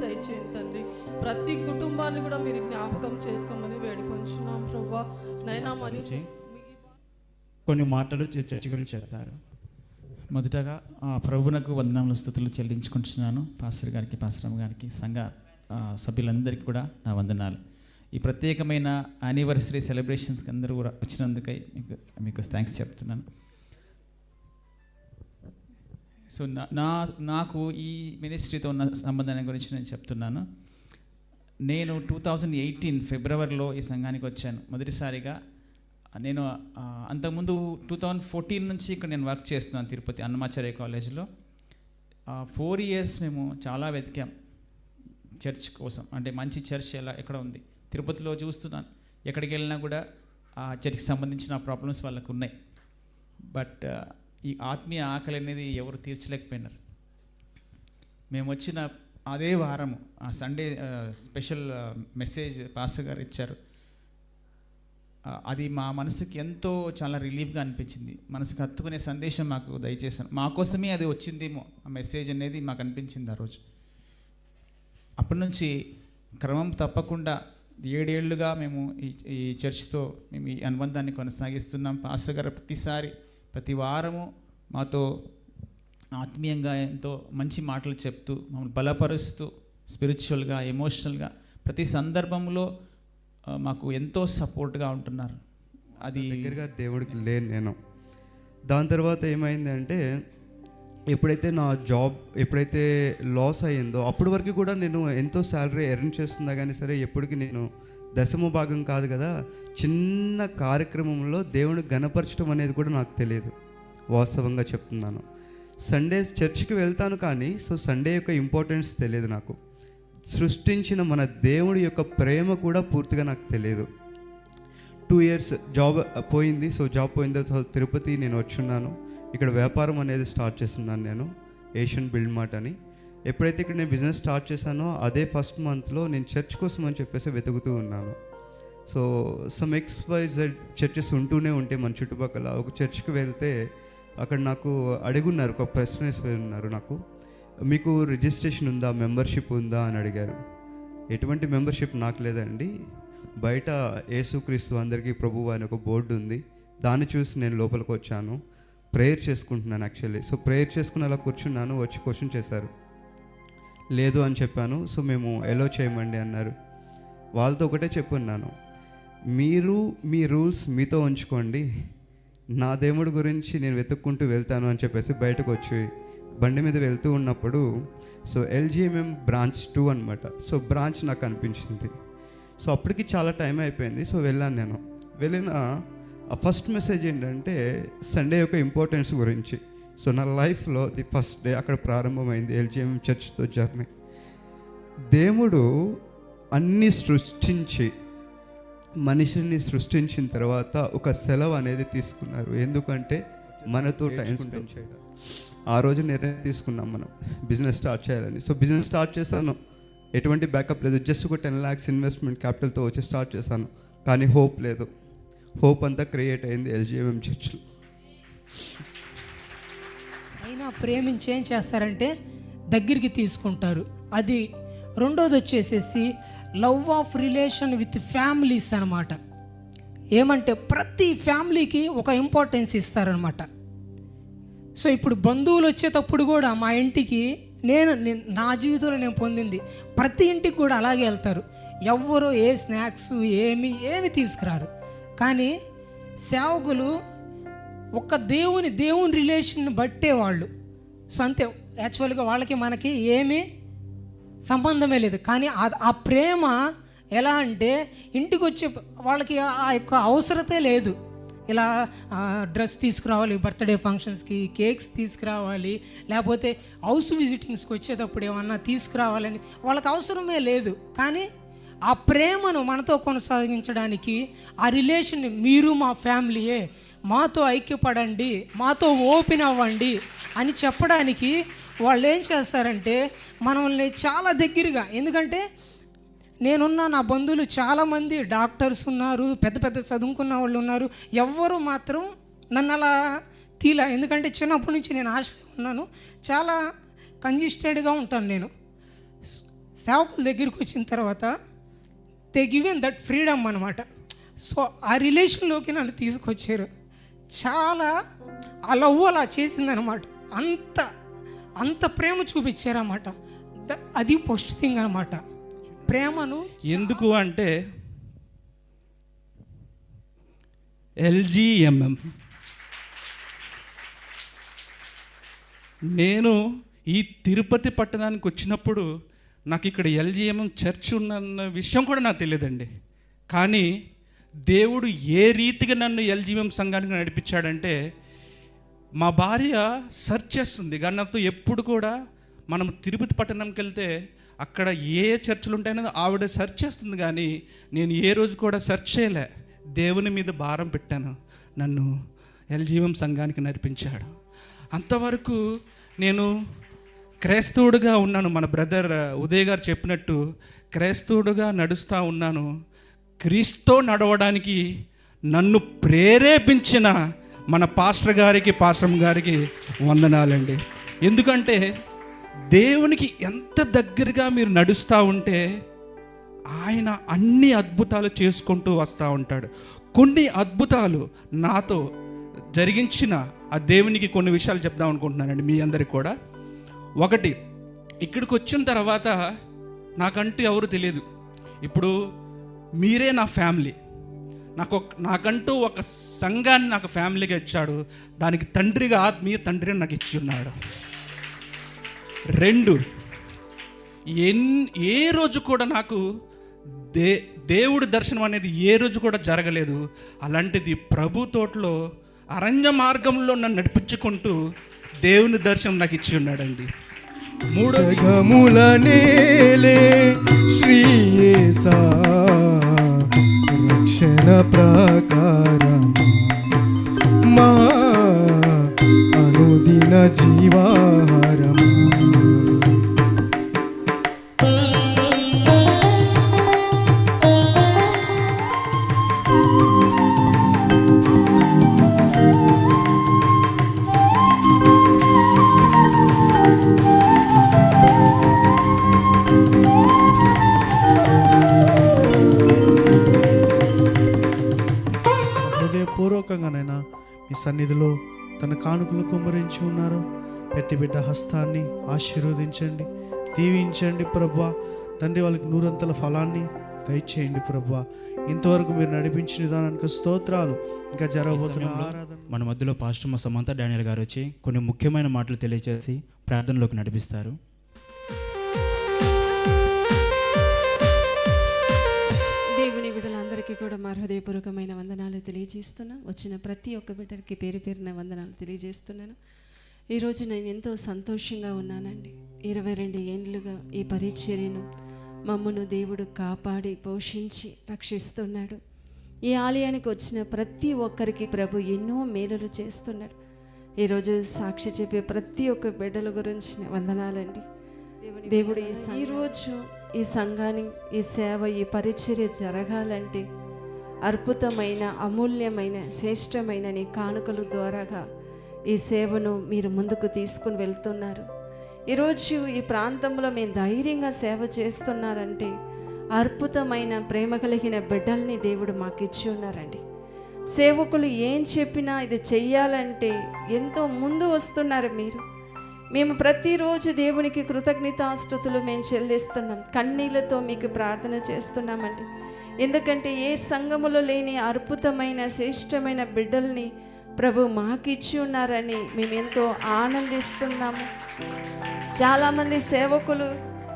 దయచేయండి తండ్రి. ప్రతి కుటుంబాన్ని కూడా మీరు జ్ఞాపకం చేసుకోమని వేడుకొంచున్నాం ప్రభా. నైనా మరి కొన్ని మాటలు చ- చర్చ గురించి చెప్తారు మొదటగా ఆ ప్రభువునకు వందనములు స్థుతులు చెల్లించుకుంటున్నాను. పాస్టర్ గారికి పాస్టరమ్మ గారికి సంఘ సభ్యులందరికీ కూడా నా వందనాలు. ఈ ప్రత్యేకమైన యానివర్సరీ సెలబ్రేషన్స్కి అందరూ కూడా వచ్చినందుకై మీకు మీకు థ్యాంక్స్ చెప్తున్నాను. సో నా నా- నాకు ఈ మినిస్ట్రీతో ఉన్న సంబంధాన్ని గురించి నేను చెప్తున్నాను. నేను టూ థౌజండ్ ఎయిటీన్ ఫిబ్రవరిలో ఈ సంఘానికి వచ్చాను. మొదటిసారిగా నేను అంతకుముందు టూ థౌజండ్ ఫోర్టీన్ నుంచి ఇక్కడ నేను వర్క్ చేస్తున్నాను తిరుపతి అన్నమాచార్య కాలేజ్లో. ఫోర్ ఇయర్స్ మేము చాలా వెతికాం చర్చ్ కోసం. అంటే మంచి చర్చ్ ఎలా ఎక్కడ ఉంది? తిరుపతిలో చూస్తున్నాను. ఎక్కడికి వెళ్ళినా కూడా ఆ చర్చ్కి సంబంధించిన ప్రాబ్లమ్స్ వాళ్ళకు ఉన్నాయి. బట్ ఈ ఆత్మీయ ఆకలి అనేది ఎవరు తీర్చలేకపోయినారు. మేము వచ్చిన అదే వారము ఆ సండే స్పెషల్ మెసేజ్ పాస్టర్ గారు ఇచ్చారు. అది మా మనసుకి ఎంతో చాలా రిలీఫ్గా అనిపించింది. మనసుకు హత్తుకునే సందేశం మాకు దయచేశాను మా కోసమే అది వచ్చిందేమో ఆ మెసేజ్ అనేది మాకు అనిపించింది ఆ రోజు. అప్పటి నుంచి క్రమం తప్పకుండా ఏడేళ్ళుగా మేము ఈ ఈ చర్చ్తో మేము ఈ అనుబంధాన్ని కొనసాగిస్తున్నాం. పాస్టర్ గారు ప్రతిసారి ప్రతి వారము మాతో ఆత్మీయంగా ఎంతో మంచి మాటలు చెప్తూ మమ్మల్ని బలపరుస్తూ స్పిరిచువల్గా ఎమోషనల్గా ప్రతి సందర్భంలో మాకు ఎంతో సపోర్ట్గా ఉంటున్నారు. అది దగ్గరగా దేవుడికి లేను నేను. దాని తర్వాత ఏమైంది అంటే ఎప్పుడైతే నా జాబ్ ఎప్పుడైతే లాస్ అయ్యిందో అప్పటి వరకు కూడా నేను ఎంతో శాలరీ ఎర్న్ చేస్తున్నా కానీ సరే ఎప్పటికీ నేను దశమ భాగం కాదు కదా చిన్న కార్యక్రమంలో దేవుని గణపరచడం అనేది కూడా నాకు తెలియదు. వాస్తవంగా చెప్తున్నాను. సండే చర్చ్కి వెళ్తాను కానీ సో సండే యొక్క ఇంపార్టెన్స్ తెలియదు నాకు. సృష్టించిన మన దేవుడి యొక్క ప్రేమ కూడా పూర్తిగా నాకు తెలియదు. టూ ఇయర్స్ జాబ్ పోయింది సో జాబ్ పోయిన తర్వాత తిరుపతి నేను వచ్చున్నాను. ఇక్కడ వ్యాపారం అనేది స్టార్ట్ చేస్తున్నాను నేను. ఏషియన్ బిల్డ్ మార్ట్ అని. ఎప్పుడైతే ఇక్కడ నేను బిజినెస్ స్టార్ట్ చేశానో అదే ఫస్ట్ మంత్లో నేను చర్చ్ కోసం అని చెప్పేసి వెతుకుతూ ఉన్నాను. So some x wise churches ఉంటూనే ఉంటాయి మన చుట్టుపక్కల ఒక చర్చ్కి వెళ్తే అక్కడ నాకు అడుగున్నారు ఒక ప్రశ్న ఉన్నారు నాకు మీకు రిజిస్ట్రేషన్ ఉందా? మెంబర్షిప్ ఉందా? అని అడిగారు. ఎటువంటి మెంబర్షిప్ నాకు లేదండి. బయట యేసుక్రీస్తు అందరికీ ప్రభువు అని ఒక బోర్డు ఉంది. దాన్ని చూసి నేను లోపలికి వచ్చాను. ప్రేయర్ చేసుకుంటున్నాను యాక్చువల్లీ సో ప్రేయర్ చేసుకుని అలా కూర్చున్నాను వచ్చి క్వశ్చన్ చేశారు. లేదు అని చెప్పాను సో మేము ఎలో చేయమండి అన్నారు. వాళ్ళతో ఒకటే చెప్పున్నాను మీరు మీ రూల్స్ మీతో ఉంచుకోండి నా దేవుడి గురించి నేను వెతుక్కుంటూ వెళ్తాను అని చెప్పేసి బయటకు వచ్చి బండి మీద వెళ్తూ ఉన్నప్పుడు సో ఎల్జిఎంఎం బ్రాంచ్ టూ అనమాట సో బ్రాంచ్ నాకు అనిపించింది. సో అప్పటికి చాలా టైం అయిపోయింది సో వెళ్ళాను నేను. వెళ్ళిన ఫస్ట్ మెసేజ్ ఏంటంటే సండే యొక్క ఇంపార్టెన్స్ గురించి. సో నా లైఫ్లో ది ఫస్ట్ డే అక్కడ ప్రారంభమైంది ఎల్జిఎం చర్చ్తో జర్నీ. దేవుడు అన్నీ సృష్టించి మనిషిని సృష్టించిన తర్వాత ఒక సెలవు అనేది తీసుకున్నారు. ఎందుకంటే మనతో టైం స్పెండ్ చేయడం. ఆ రోజు నిర్ణయం తీసుకున్నాం మనం. బిజినెస్ స్టార్ట్ చేయాలని. సో బిజినెస్ స్టార్ట్ చేశాను. ఎటువంటి బ్యాకప్ లేదు. జస్ట్ ఒక టెన్ ల్యాక్స్ ఇన్వెస్ట్మెంట్ క్యాపిటల్తో వచ్చి స్టార్ట్ చేశాను. కానీ హోప్ లేదు. హోప్ అంతా క్రియేట్ అయింది ఎల్జిఎంఎం చర్చ్లో. ఆయన ప్రేమించి ఏం చేస్తారంటే దగ్గరికి తీసుకుంటారు. అది రెండోది వచ్చేసేసి love of relation with families అనమాట ఏమంటే ప్రతి ఫ్యామిలీకి ఒక ఇంపార్టెన్స్ ఇస్తారనమాట సో ఇప్పుడు బంధువులు వచ్చేటప్పుడు కూడా మా ఇంటికి నేను నేను- నా జీవితంలో నేను పొందింది ప్రతి ఇంటికి కూడా అలాగే వెళ్తారు. ఎవ్వరు ఏ స్నాక్స్ ఏమి ఏమి తీసుకురారు. కానీ సేవకులు ఒక్క దేవుని దేవుని రిలేషన్ బట్టే వాళ్ళు. సో అంతే యాక్చువల్గా వాళ్ళకి మనకి ఏమీ సంబంధమే లేదు. కానీ ఆ- ఆ ప్రేమ ఎలా అంటే ఇంటికి వచ్చే వాళ్ళకి ఆ- ఆ యొక్క అవసరతే లేదు. ఇలా డ్రెస్ తీసుకురావాలి బర్త్డే ఫంక్షన్స్కి కేక్స్ తీసుకురావాలి లేకపోతే హౌస్ విజిటింగ్స్కి వచ్చేటప్పుడు ఏమన్నా తీసుకురావాలని వాళ్ళకి అవసరమే లేదు. కానీ ఆ ప్రేమను మనతో కొనసాగించడానికి ఆ రిలేషన్ మీరు మా ఫ్యామిలీయే మాతో ఐక్యపడండి మాతో ఓపెన్ అవ్వండి అని చెప్పడానికి వాళ్ళు ఏం చేస్తారంటే మనల్ని చాలా దగ్గరగా ఎందుకంటే నేనున్న నా బంధువులు చాలామంది డాక్టర్స్ ఉన్నారు పెద్ద పెద్ద చదువుకున్న వాళ్ళు ఉన్నారు ఎవ్వరు మాత్రం నన్ను అలా తీలా ఎందుకంటే చిన్నప్పటి నుంచి నేను ఆశగా ఉన్నాను చాలా కంజిస్టెడ్గా ఉంటాను నేను. సేవకుల దగ్గరికి వచ్చిన తర్వాత దే గివెన్ దట్ ఫ్రీడమ్ అనమాట సో ఆ రిలేషన్లోకి నన్ను తీసుకొచ్చారు. చాలా ఆ అలా చేసిందనమాట అంత అంత ప్రేమ చూపించారన్నమాట. అది ఫస్ట్ థింగ్ అనమాట ప్రేమను ఎందుకు అంటే ఎల్జీఎంఎం. నేను ఈ తిరుపతి పట్టణానికి వచ్చినప్పుడు నాకు ఇక్కడ ఎల్జీఎంఎం చర్చ్ ఉన్న విషయం కూడా నాకు తెలియదండి. కానీ దేవుడు ఏ రీతిగా నన్ను ఎల్జీఎం సంఘానికి నడిపించాడంటే మా భార్య సెర్చ్ చేస్తుంది. కానీ ఎప్పుడు కూడా మనం తిరుపతి పట్టణంకి వెళ్తే అక్కడ ఏ చర్చలు ఉంటాయనేది ఆవిడ సెర్చ్ చేస్తుంది కానీ నేను ఏ రోజు కూడా సెర్చ్ చేయలే. దేవుని మీద భారం పెట్టాను. నన్ను ఎల్జీవం సంఘానికి నడిపించాడు. అంతవరకు నేను క్రైస్తవుడుగా ఉన్నాను. మన బ్రదర్ ఉదయ్ గారు చెప్పినట్టు క్రైస్తవుడుగా నడుస్తూ ఉన్నాను. క్రీస్తో నడవడానికి నన్ను ప్రేరేపించిన మన పాస్టర్ గారికి పాస్టర్ గారికి వందనాలండి. ఎందుకంటే దేవునికి ఎంత దగ్గరగా మీరు నడుస్తూ ఉంటే ఆయన అన్ని అద్భుతాలు చేసుకుంటూ వస్తూ ఉంటాడు. కొన్ని అద్భుతాలు నాతో జరిగించిన ఆ దేవునికి కొన్ని విషయాలు చెప్దాం అనుకుంటున్నానండి మీ అందరికి కూడా. ఒకటి ఇక్కడికి వచ్చిన తర్వాత నాకంటూ ఎవరు తెలియదు. ఇప్పుడు మీరే నా ఫ్యామిలీ. నాకు నాకంటూ ఒక సంఘాన్ని నాకు ఫ్యామిలీగా ఇచ్చాడు. దానికి తండ్రిగా ఆత్మీయ తండ్రిని నాకు ఇచ్చి ఉన్నాడు. రెండు. ఎన్ ఏ రోజు కూడా నాకు దే దేవుడి దర్శనం అనేది ఏ రోజు కూడా జరగలేదు. అలాంటిది ప్రభు తోటలో అరణ్య మార్గంలో నన్ను నడిపించుకుంటూ దేవుని దర్శనం నాకు ఇచ్చి ఉన్నాడండి. జగముల నేలే శ్రీయేసా రక్షణ ప్రకారం మా అనుదిన జీవాహారం సన్నిధిలో తన కానుకలు కుమ్మరించి ఉన్నారు. పెట్టి బిడ్డ హస్తాన్ని ఆశీర్వదించండి. దీవించండి ప్రభా. తండ్రి వాళ్ళకి నూరంతల ఫలాన్ని దయచేయండి ప్రభా. ఇంతవరకు మీరు నడిపించిన విధానానికి స్తోత్రాలు. ఇంకా జరగబోతున్న ఆరాధన మన మధ్యలో పాస్టర్ మా సమంత డానియల్ గారు వచ్చి కొన్ని ముఖ్యమైన మాటలు తెలియజేసి ప్రార్థనలోకి నడిపిస్తారు. అందరికీ కూడా మా హృదయపూర్వకమైన వందనాలు తెలియజేస్తున్నా వచ్చిన ప్రతి ఒక్క బిడ్డకి పేరు పేరున వందనాలు తెలియజేస్తున్నాను. ఈరోజు నేను ఎంతో సంతోషంగా ఉన్నానండి. ఇరవై రెండు ఏండ్లుగా ఈ పరిచర్యను మమ్మను దేవుడు కాపాడి పోషించి రక్షిస్తున్నాడు. ఈ ఆలయానికి వచ్చిన ప్రతి ఒక్కరికి ప్రభు ఎన్నో మేలులు చేస్తున్నాడు. ఈరోజు సాక్షి చెప్పే ప్రతి ఒక్క బిడ్డల గురించి వందనాలండి. దేవుడు ఈరోజు ఈ సంఘాన్ని ఈ సేవ ఈ పరిచర్య జరగాలంటే అద్భుతమైన అమూల్యమైన శ్రేష్టమైన నీ కానుకల ద్వారాగా ఈ సేవను మీరు ముందుకు తీసుకుని వెళ్తున్నారు. ఈరోజు ఈ ప్రాంతంలో మేము ధైర్యంగా సేవ చేస్తున్నారంటే అద్భుతమైన ప్రేమ కలిగిన బిడ్డల్ని దేవుడు మాకు ఇచ్చి ఉన్నారండి. సేవకులు ఏం చెప్పినా ఇది చెయ్యాలంటే ఎంతో ముందు వస్తున్నారు మీరు. మేము ప్రతిరోజు దేవునికి కృతజ్ఞతాస్థుతులు మేము చెల్లిస్తున్నాం. కన్నీళ్ళతో మీకు ప్రార్థన చేస్తున్నామండి. ఎందుకంటే ఏ సంఘములో లేని అద్భుతమైన శ్రేష్టమైన బిడ్డల్ని ప్రభు మాకిచ్చి ఉన్నారని మేము ఎంతో ఆనందిస్తున్నాము. చాలామంది సేవకులు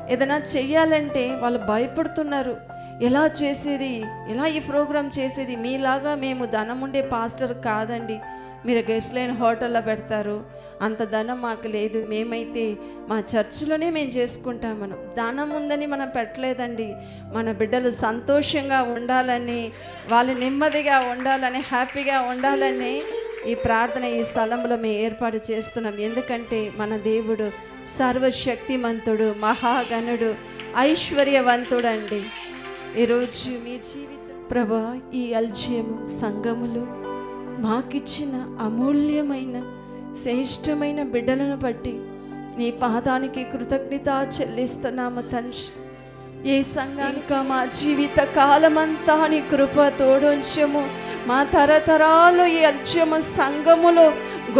ఏదైనా చెయ్యాలంటే వాళ్ళు భయపడుతున్నారు. ఎలా చేసేది? ఎలా ఈ ప్రోగ్రాం చేసేది? మీలాగా మేము ధనం ఉండే పాస్టర్ కాదండి. మీరు గెస్ట్ లైన్ హోటల్లో పెడతారు. అంత ధనం మాకు లేదు. మేమైతే మా చర్చిలోనే మేము చేసుకుంటాం మనం ధనం ఉందని మనం పెట్టలేదండి. మన బిడ్డలు సంతోషంగా ఉండాలని వాళ్ళు నెమ్మదిగా ఉండాలని హ్యాపీగా ఉండాలని ఈ ప్రార్థన ఈ స్థలంలో మేము ఏర్పాటు చేస్తున్నాం. ఎందుకంటే మన దేవుడు సర్వశక్తిమంతుడు మహాగణుడు ఐశ్వర్యవంతుడు అండి ఈరోజు మీ జీవితం ప్రభా ఈ అల్జ్యం సంఘములు మాకిచ్చిన అమూల్యమైన శ్రేష్టమైన బిడ్డలను బట్టి నీ పాదానికి కృతజ్ఞత చెల్లిస్తున్నాము తండ్రి. ఏ సంఘానిక మా జీవిత కాలమంతా నీ కృప తోడుంచము. మా తరతరాలు ఈ అక్షమ సంఘములో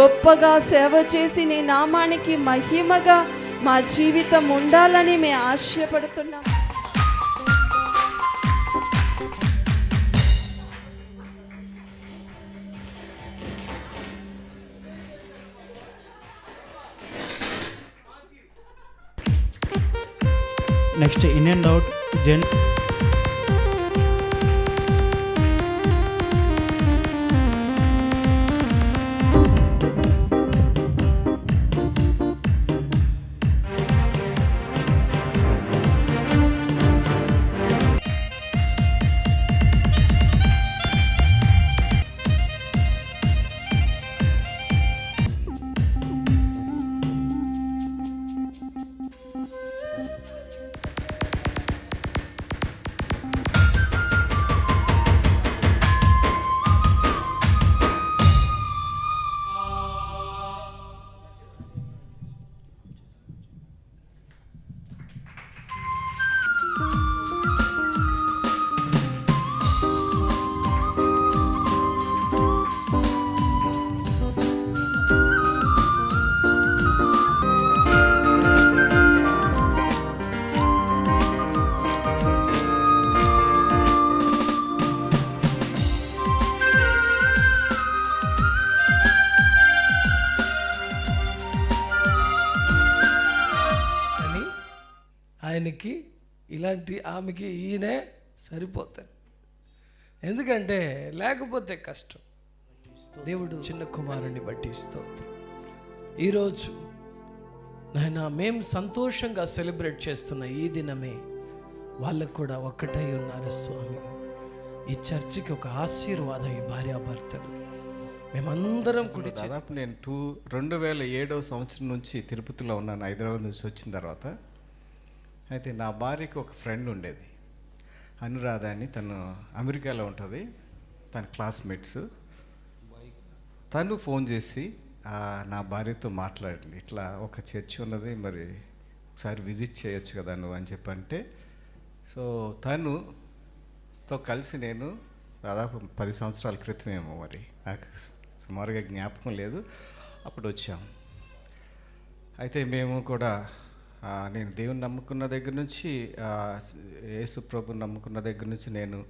గొప్పగా సేవ చేసి నీ నామానికి మహిమగా మా జీవితం ఉండాలని మేము ఆశపడుతున్నాం. next in and out then ఇలాంటి ఆమెకి ఈయనే సరిపోతారు ఎందుకంటే లేకపోతే కష్టం. దేవుడు చిన్న కుమారుని బట్టి స్తోత్రం. ఈరోజు నాయన మేము సంతోషంగా సెలబ్రేట్ చేస్తున్న ఈ దినమే వాళ్ళకు కూడా ఒక్కటై ఉన్నారు స్వామి. ఈ చర్చికి ఒక ఆశీర్వాదం ఈ భార్యాభర్తలు. మేమందరం కూడా దాదాపు నేను టూ రెండు వేల ఏడవ సంవత్సరం నుంచి తిరుపతిలో ఉన్నాను హైదరాబాద్ నుంచి వచ్చిన తర్వాత. అయితే నా భార్యకి ఒక ఫ్రెండ్ ఉండేది. అనురాధ అని తను అమెరికాలో ఉంటుంది. తన క్లాస్మేట్స్ తను ఫోన్ చేసి నా భార్యతో మాట్లాడింది ఇట్లా ఒక చర్చి ఉన్నది మరి ఒకసారి విజిట్ చేయొచ్చు కదా నువ్వు అని చెప్పంటే సో తనుతో కలిసి నేను దాదాపు పది సంవత్సరాల క్రితమేమో మరి. నాకు సుమారుగా జ్ఞాపకం లేదు. అప్పుడు వచ్చాం. అయితే మేము కూడా నేను దేవుని నమ్ముకున్న దగ్గర నుంచి యేసు ప్రభు నమ్ముకున్న దగ్గర నుంచి నేను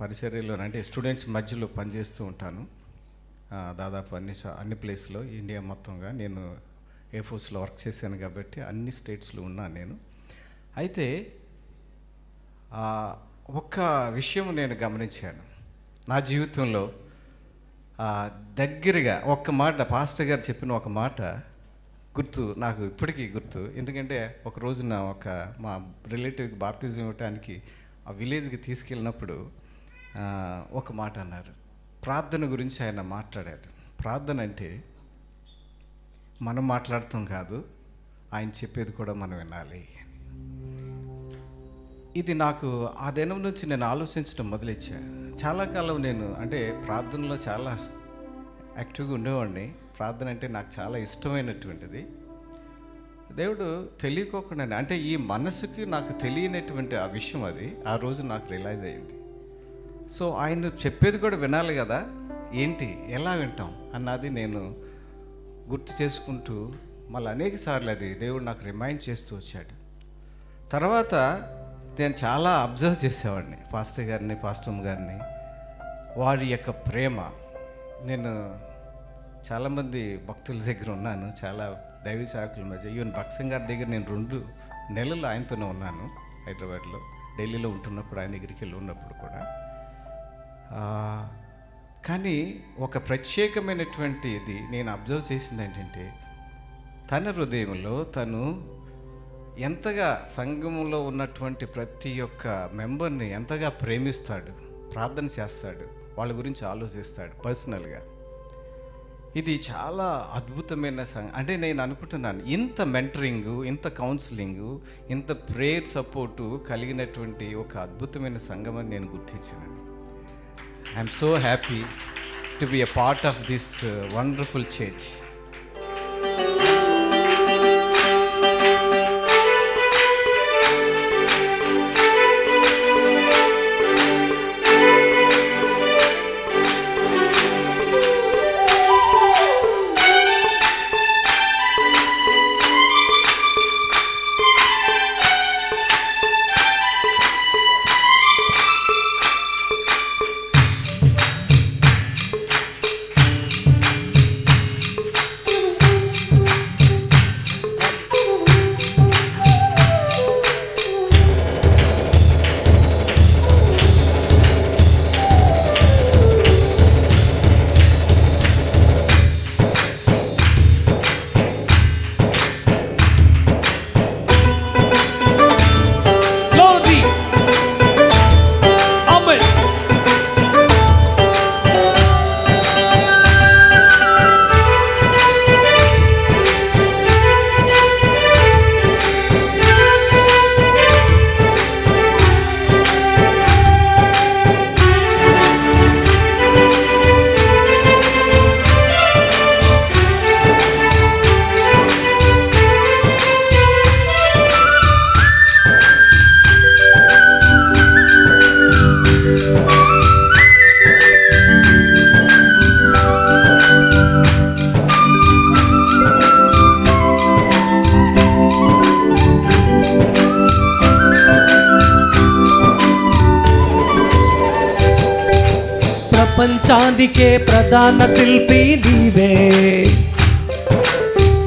పరిచర్యలో అంటే స్టూడెంట్స్ మధ్యలో పనిచేస్తూ ఉంటాను. దాదాపు అన్ని అన్ని ప్లేస్లో ఇండియా మొత్తంగా నేను ఏ ఫోర్స్లో వర్క్ చేశాను కాబట్టి అన్ని స్టేట్స్లో ఉన్నాను నేను. అయితే ఒక్క విషయం నేను గమనించాను. నా జీవితంలో దగ్గరగా ఒక్క మాట పాస్టర్ గారు చెప్పిన ఒక మాట గుర్తు నాకు ఇప్పటికీ గుర్తు. ఎందుకంటే ఒక రోజున ఒక మా రిలేటివ్కి బాప్టిజం ఇవ్వటానికి ఆ విలేజ్కి తీసుకెళ్ళినప్పుడు ఒక మాట అన్నారు. ప్రార్థన గురించి ఆయన మాట్లాడారు. ప్రార్థన అంటే మనం మాట్లాడటం కాదు ఆయన చెప్పేది కూడా మనం వినాలి. ఇది నాకు ఆ దినం నుంచి నేను ఆలోచించడం మొదలెచ్చా. చాలా కాలం నేను అంటే ప్రార్థనలో చాలా యాక్టివ్గా ఉండేవాడిని. ప్రార్థన అంటే నాకు చాలా ఇష్టమైనటువంటిది. దేవుడు తెలియకోకుండా అంటే ఈ మనసుకి నాకు తెలియనటువంటి ఆ విషయం అది ఆ రోజు నాకు రియలైజ్ అయింది. సో ఆయన చెప్పేది కూడా వినాలి కదా ఏంటి ఎలా వింటాం అన్నది నేను గుర్తు చేసుకుంటూ మళ్ళీ అనేక సార్లు అది దేవుడు నాకు రిమైండ్ చేస్తూ వచ్చాడు. తర్వాత నేను చాలా అబ్జర్వ్ చేసేవాడిని పాస్టర్ గారిని పాస్టమ్ గారిని. వారి యొక్క ప్రేమ నేను చాలామంది భక్తుల దగ్గర ఉన్నాను. చాలా దైవ శాఖల మధ్య. ఈవెన్ భక్సింగ్ గారి దగ్గర నేను రెండు నెలలు ఆయనతోనే ఉన్నాను హైదరాబాద్లో. ఢిల్లీలో ఉంటున్నప్పుడు ఆయన దగ్గరికి వెళ్ళి ఉన్నప్పుడు కూడా. కానీ ఒక ప్రత్యేకమైనటువంటి ఇది నేను అబ్జర్వ్ చేసింది ఏంటంటే తన హృదయంలో తను ఎంతగా సంఘంలో ఉన్నటువంటి ప్రతి ఒక్క మెంబర్ని ఎంతగా ప్రేమిస్తాడు ప్రార్థన చేస్తాడు వాళ్ళ గురించి ఆలోచిస్తాడు పర్సనల్గా. ఇది చాలా అద్భుతమైన సంగ అంటే నేను అనుకుంటున్నాను ఇంత మెంటరింగు ఇంత కౌన్సిలింగు ఇంత ప్రేయర్ సపోర్టు కలిగినటువంటి ఒక అద్భుతమైన సంఘం అని నేను గుర్తించినాను. I'm so happy to be a part of this wonderful church ప్రపంచానికే ప్రధాన శిల్పి నీవే.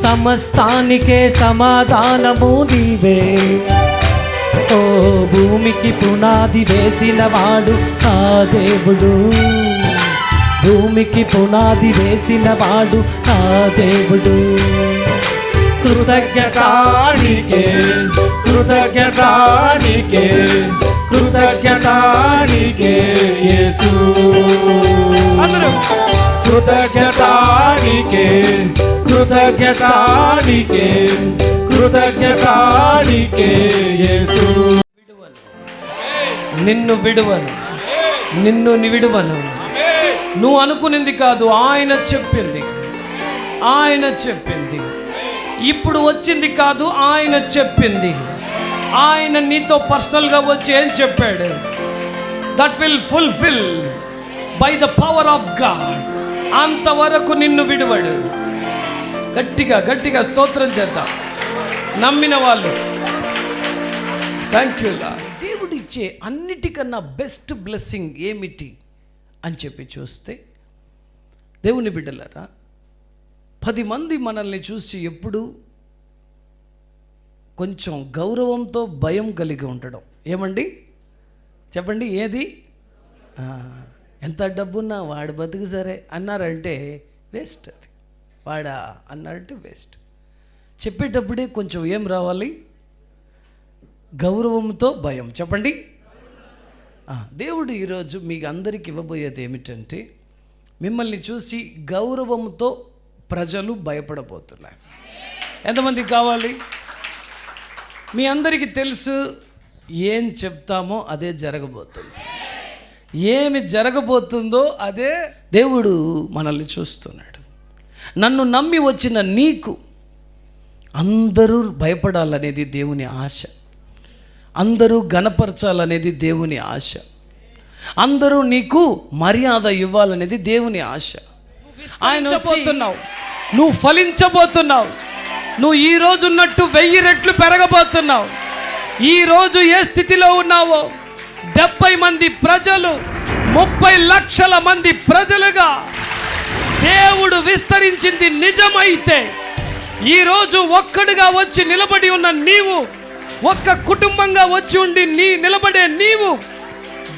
సమస్తానికే సమాధానము నీవే. ఓ భూమికి పునాది వేసిన వాడు ఆ దేవుడు. భూమికి పునాది వేసిన వాడు ఆ దేవుడు. కృతజ్ఞతానికే కృతజ్ఞతానికే కృతజ్ఞతానికే యేసు. అందరూ. కృతజ్ఞతానికే కృతజ్ఞతానికే కృతజ్ఞతానికే యేసు. నిన్ను విడువను. నిన్ను విడువను. నువ్వు అనుకునింది కాదు ఆయన చెప్పింది. ఆయన చెప్పింది. ఇప్పుడు వచ్చింది కాదు ఆయన చెప్పింది. ఆయన నీతో పర్సనల్గా వచ్చి ఏం చెప్పాడు? That will fulfil by the power of God అంతవరకు నిన్ను విడువడు. గట్టిగా గట్టిగా స్తోత్రం చేద్దాం. నమ్మిన వాళ్ళు. థ్యాంక్ యూ దేవుడు ఇచ్చే అన్నిటికన్నా బెస్ట్ బ్లెస్సింగ్ ఏమిటి అని చెప్పి చూస్తే దేవుని బిడ్డలరా పది మంది మనల్ని చూసి ఎప్పుడు కొంచెం గౌరవంతో భయం కలిగి ఉండడం. ఏమండి? చెప్పండి ఏది? ఎంత డబ్బున్నా వాడు బతుకు సరే అన్నారంటే వేస్ట్ అది. వాడా అన్నారంటే వేస్ట్. చెప్పేటప్పుడే కొంచెం ఏం రావాలి? గౌరవంతో భయం. చెప్పండి. దేవుడు ఈరోజు మీకు అందరికి ఇవ్వబోయేది ఏమిటంటే మిమ్మల్ని చూసి గౌరవంతో ప్రజలు భయపడబోతున్నారు. ఎంతమందికి కావాలి? మీ అందరికీ తెలుసు ఏం చెప్తామో అదే జరగబోతుంది. ఏమి జరగబోతుందో అదే దేవుడు మనల్ని చూస్తున్నాడు. నన్ను నమ్మి వచ్చిన నీకు అందరూ భయపడాలనేది దేవుని ఆశ. అందరూ గణపరచాలనేది దేవుని ఆశ. అందరూ నీకు మర్యాద ఇవ్వాలనేది దేవుని ఆశ. ఆయన వచ్చి- నువ్వు ఫలించబోతున్నావు. నువ్వు ఈ రోజు ఉన్నట్టు వెయ్యి రెట్లు పెరగబోతున్నావు. ఈ రోజు ఏ స్థితిలో ఉన్నావో? డెబ్బై మంది ప్రజలు ముప్పై లక్షల మంది ప్రజలుగా దేవుడు విస్తరించింది నిజమైతే ఈరోజు ఒక్కడుగా వచ్చి నిలబడి ఉన్న నీవు ఒక్క కుటుంబంగా వచ్చి ఉండి నీ నిలబడే నీవు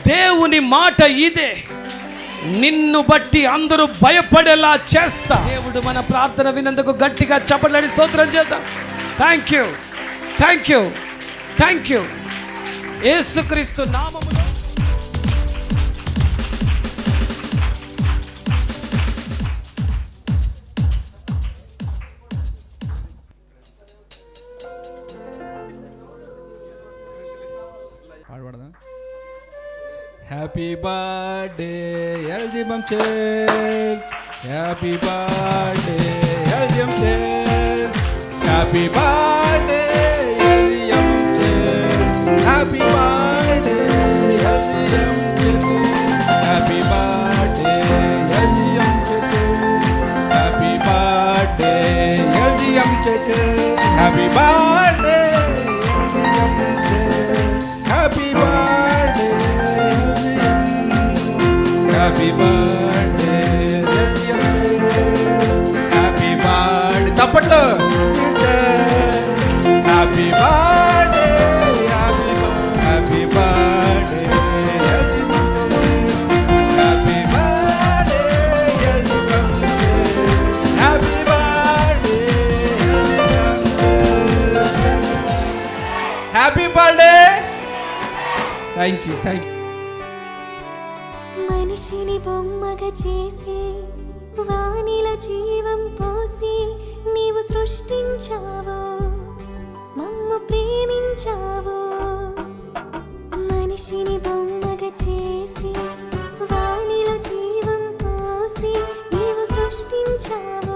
దేవుని మాట ఇదే. నిన్ను బట్టి అందరూ భయపడేలా చేస్తా. దేవుడు మన ప్రార్థన వినందుకు గట్టిగా చెప్పలేని స్తోత్రం చేద్దాం. Thank you thank you thank you Yesukreestu నామములో happy birthday LGBM church happy birthday LGBM church happy birthday thank you thank you మనిషిని బొమ్మగా చేసి వానిల జీవం పోసి నీవు సృష్టించావు మమ్ము ప్రేమించావు. మనిషిని బొమ్మగా చేసి వానిల జీవం పోసి నీవు సృష్టించావు.